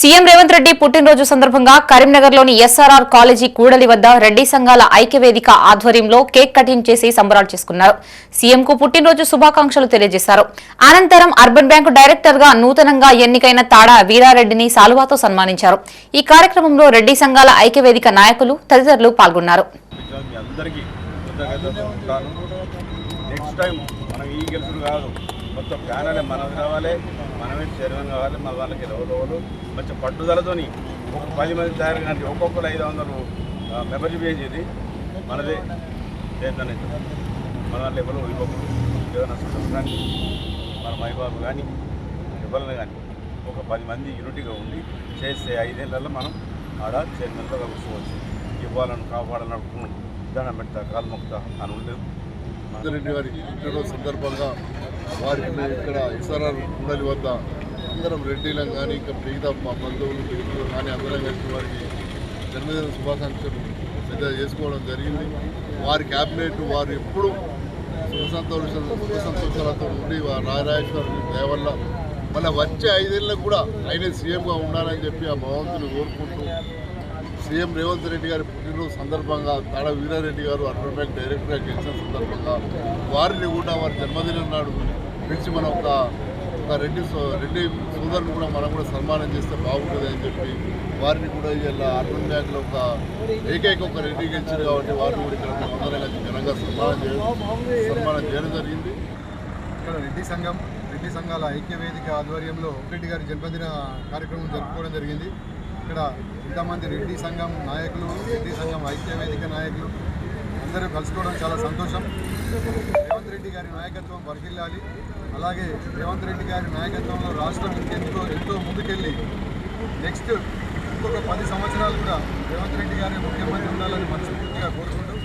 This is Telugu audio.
సీఎం రేవంత్ రెడ్డి పుట్టినరోజు సందర్భంగా కరీంనగర్లోని ఎస్ఆర్ఆర్ కాలేజీ కూడలి వద్ద రెడ్డి సంఘాల ఐక్యవేదిక ఆధ్వర్యంలో కేక్ కటింగ్ చేసి సంబరాలు చేసుకున్నారు. సీఎంకు పుట్టినరోజు శుభాకాంక్షలు తెలియజేశారు. అనంతరం అర్బన్ బ్యాంకు డైరెక్టర్గా నూతనంగా ఎన్నికైన తాడా వీరారెడ్డిని సాలువాతో సన్మానించారు. ఈ కార్యక్రమంలో రెడ్డి సంఘాల ఐక్యవేదిక నాయకులు తదితరులు పాల్గొన్నారు. నెక్స్ట్ టైం మనం ఈ కాదు. మొత్తం ప్యానల్ మనకు కావాలి మనమే శరీరం కావాలి మన వాళ్ళకి ఎవరు మంచి పట్టుదలతోని ఒక పది మంది తయారు కానీ ఒక్కొక్కరు ఐదు వందలు మెంబర్షిప్ చేసేది మనదే. చేద్దాం మన వాళ్ళు ఎవరు ఇవ్వకూడదు. ఏదైనా సుఖం కానీ మన మైబాబు కానీ ఎవరిని కానీ ఒక పది మంది యూనిటీగా ఉండి చేస్తే ఐదేళ్ళలో మనం ఆడ చైర్మన్గా కూర్చోవచ్చు ఇవ్వాలని కాపాడాలని అనుకున్నాం పెడతా కాలు మొక్తా అని ఉండదు రెడ్డి గారి పుట్టినరోజు సందర్భంగా వారికి మేము ఇక్కడ ఎస్ఆర్ఆర్ ఉండలి వద్ద అందరం రెడ్డిలం కానీ ఇంకా మిగతా మా బంధువులు మిత్రులు కానీ అందరం కలిసి వారికి జన్మదిన శుభాకాంక్షలు పెద్ద చేసుకోవడం జరిగింది. వారి క్యాబినెట్ వారు ఎప్పుడు సుఖ సంతోష సుఖ సంతోషాలతో ఉండి వారు రాజరాజేశ్వరి దయ మళ్ళీ వచ్చే ఐదేళ్ళకు కూడా ఆయనే సీఎంగా ఉండాలని చెప్పి ఆ భగవంతుని కోరుకుంటూ సీఎం రేవంత్ రెడ్డి గారి పుట్టినరోజు సందర్భంగా తాడ వీరారెడ్డి గారు అర్బన్ బ్యాంక్ డైరెక్టర్గా గెలిచిన సందర్భంగా వారిని కూడా వారి జన్మదినం నాడు పిలిచి మనం ఒక ఒక రెడ్డి సో రెడ్డి సోదరుని కూడా మనం కూడా సన్మానం చేస్తే బాగుంటుంది అని చెప్పి వారిని కూడా ఇలా అర్బన్ బ్యాంక్లో ఒక ఏకైక ఒక రెడ్డి గెలిచారు కాబట్టి వారిని కూడా ఇక్కడ మేము ఘనంగా సన్మానం చేయడం సన్మానం చేయడం జరిగింది. ఇక్కడ రెడ్డి సంఘం రెడ్డి సంఘాల ఐక్య వేదిక ఆధ్వర్యంలో రెడ్డి గారి జన్మదిన కార్యక్రమం జరుపుకోవడం జరిగింది. ఇక్కడ ఇంతమంది రెడ్డి సంఘం నాయకులు రెడ్డి సంఘం ఐక్య వేదిక నాయకులు అందరూ కలుసుకోవడం చాలా సంతోషం. రేవంత్ రెడ్డి గారి నాయకత్వం వర్గిల్లాలి అలాగే రేవంత్ రెడ్డి గారి నాయకత్వంలో రాష్ట్రం ఎంతో ఎంతో ముందుకెళ్ళి నెక్స్ట్ ఇంకొక పది సంవత్సరాలు కూడా రేవంత్ రెడ్డి గారి ముఖ్యమంత్రి ఉండాలని మనస్ఫూర్తిగా కోరుకుంటూ